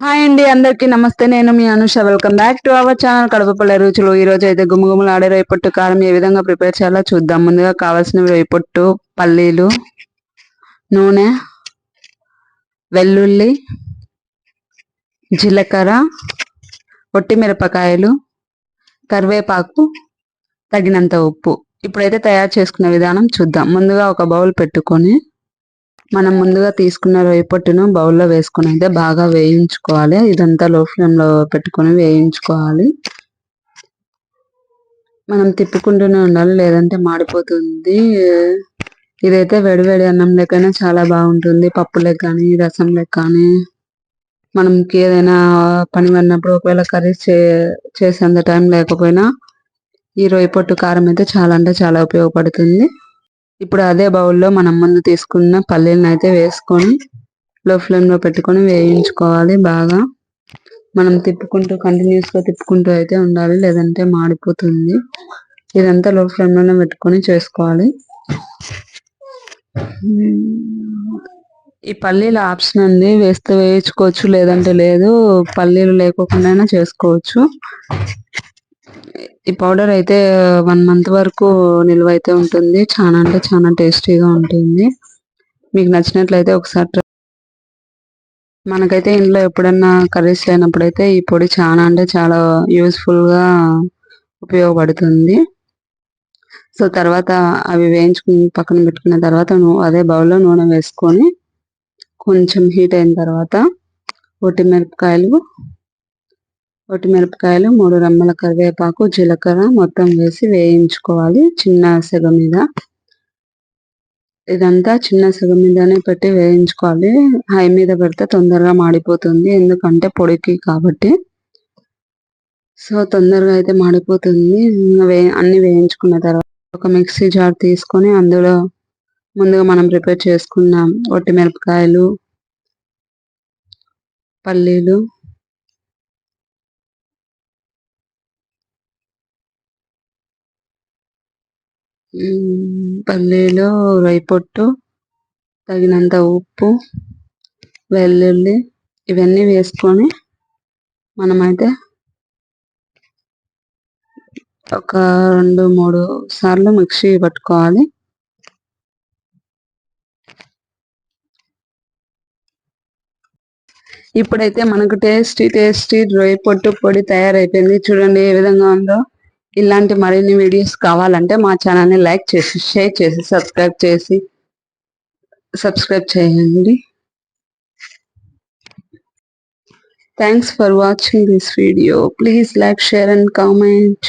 Hi అండి అందరికి నమస్తే. నేను మీ Anusha. Welcome back to our channel. Kadapapalle రుచులు ఈ రోజు అయితే గుమ్మగుమ్మలు ఆడే రేపొట్టు కారం ఏ విధంగా ప్రిపేర్ చేయాలో చూద్దాం. ముందుగా కావాల్సిన రేపొట్టు పల్లీలు నూనె వెల్లుల్లి జీలకర్ర ఒట్టి మిరపకాయలు కరివేపాకు తగినంత ఉప్పు. ఇప్పుడైతే తయారు చేసుకునే విధానం చూద్దాం. ముందుగా ఒక బౌల్ పెట్టుకొని మనం ముందుగా తీసుకున్న రొయ్య పొట్టును బౌల్లో వేసుకొని అయితే బాగా వేయించుకోవాలి. ఇదంతా లో ఫ్లేమ్లో పెట్టుకొని వేయించుకోవాలి. మనం తిప్పుకుంటూనే ఉండాలి లేదంటే మాడిపోతుంది. ఇదైతే వేడివేడి అన్నం లెక్కనే చాలా బాగుంటుంది. పప్పులకు కానీ రసంలకు కానీ. మనకి ఏదైనా పని పడినప్పుడు ఒకవేళ కర్రీ చే చేసేంత టైం లేకపోయినా ఈ రొయ్య పొట్టు కారం అయితే చాలా అంటే చాలా ఉపయోగపడుతుంది. ఇప్పుడు అదే బౌల్లో మనం ముందు తీసుకున్న పల్లీలను అయితే వేసుకొని లో ఫ్లేమ్లో పెట్టుకొని వేయించుకోవాలి బాగా. మనం తిప్పుకుంటూ కంటిన్యూస్గా తిప్పుకుంటూ అయితే ఉండాలి లేదంటే మాడిపోతుంది. ఇదంతా లో ఫ్లేమ్లోనే పెట్టుకొని చేసుకోవాలి. ఈ పల్లీలు ఆప్షన్ అండి వేస్తే వేయించుకోవచ్చు లేదంటే లేదు. పల్లీలు లేకోకుండా చేసుకోవచ్చు. ఈ పౌడర్ అయితే వన్ మంత్ వరకు నిల్వ అయితే ఉంటుంది. చాలా అంటే చాలా టేస్టీగా ఉంటుంది. మీకు నచ్చినట్లయితే ఒకసారి మనకైతే ఇంట్లో ఎప్పుడన్నా కర్రీస్ లేనప్పుడైతే ఈ పొడి చాలా అంటే చాలా యూస్ఫుల్గా ఉపయోగపడుతుంది. సో తర్వాత అవి వేయించుకుని పక్కన పెట్టుకున్న తర్వాత అదే బౌల్లో నూనె వేసుకొని కొంచెం హీట్ అయిన తర్వాత ఒట్టి మిరపకాయలు మిరపకాయలు మూడు రెమ్మల కరివేపాకు జీలకర్ర మొత్తం వేసి వేయించుకోవాలి చిన్న సెగ మీద. ఇదంతా చిన్న సెగ మీదనే పెట్టి వేయించుకోవాలి. హై మీద పెడితే తొందరగా మాడిపోతుంది ఎందుకంటే పొడికి కాబట్టి. సో తొందరగా అయితే మాడిపోతుంది. వే అన్ని వేయించుకున్న తర్వాత ఒక మిక్సీ జార్ తీసుకొని అందులో ముందుగా మనం ప్రిపేర్ చేసుకున్నాం ఒట్టి మిరపకాయలు పల్లీలు పల్లీలు రైపొట్టు తగినంత ఉప్పు వెల్లుల్లి ఇవన్నీ వేసుకొని మనమైతే ఒక రెండు మూడు సార్లు మిక్సీ పట్టుకోవాలి. ఇప్పుడైతే మనకు టేస్టీ టేస్టీ రొయ్య పొట్టు పొడి తయారైపోయింది. చూడండి ఏ విధంగా ఉందో. ఇలాంటి మరిన్ని వీడియోస్ కావాలంటే మా ఛానల్ని లైక్ చేసి షేర్ చేసి సబ్స్క్రైబ్ చేసి సబ్స్క్రైబ్ చేయండి. Thanks for watching this video please like share and comment